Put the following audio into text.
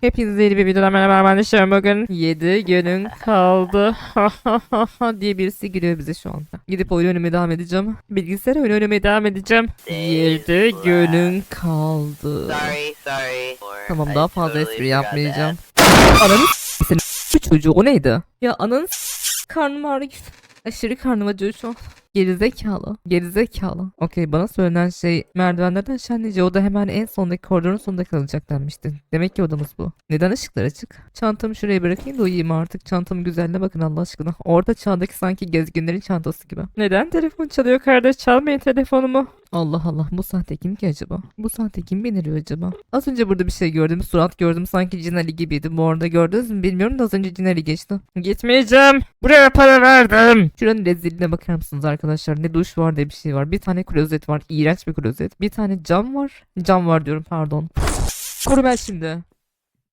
Hepinize yeni bir videodan merhaba ben de Şahin. Bugün 7 günün kaldı diye birisi gülüyor bize şu anda. Gidip oyun oynamaya devam edeceğim. Bilgisayar oyun oynamaya devam edeceğim. 7 günün kaldı. Sorry, sorry. Or Tamam daha fazla espri yapmayacağım. that. Ananı s- çocuğu o neydi? Ya ananı s- karnım ağrıyor. Aşırı karnım acıyor şu an. Gerizekalı. Gerizekalı. Okey bana söylenen şey merdivenlerden aşağı o da hemen en sondaki koridorun sonunda kalacak denmişti. Demek ki odamız bu. Neden ışıklar açık? Çantamı şuraya bırakayım da uyuyayım artık. Çantamın güzelliğine bakın Allah aşkına. Orta çağdaki sanki gezginlerin çantası gibi. Neden telefon çalıyor kardeş? Çalmayın telefonumu. Allah Allah bu sahte kim ki acaba? Bu sahte kim biniriyor acaba? Az önce burada bir şey gördüm. Surat gördüm sanki Cinali gibiydi. Bu arada gördünüz mü bilmiyorum da az önce Cinali geçti. Gitmeyeceğim. Buraya para verdim. Şuranın rezilliğine bakar mısınız arkadaşlar? Ne duş var ne bir şey var. Bir tane klozet var. İğrenç bir klozet. Bir tane cam var. Cam var diyorum pardon. Koru ben şimdi.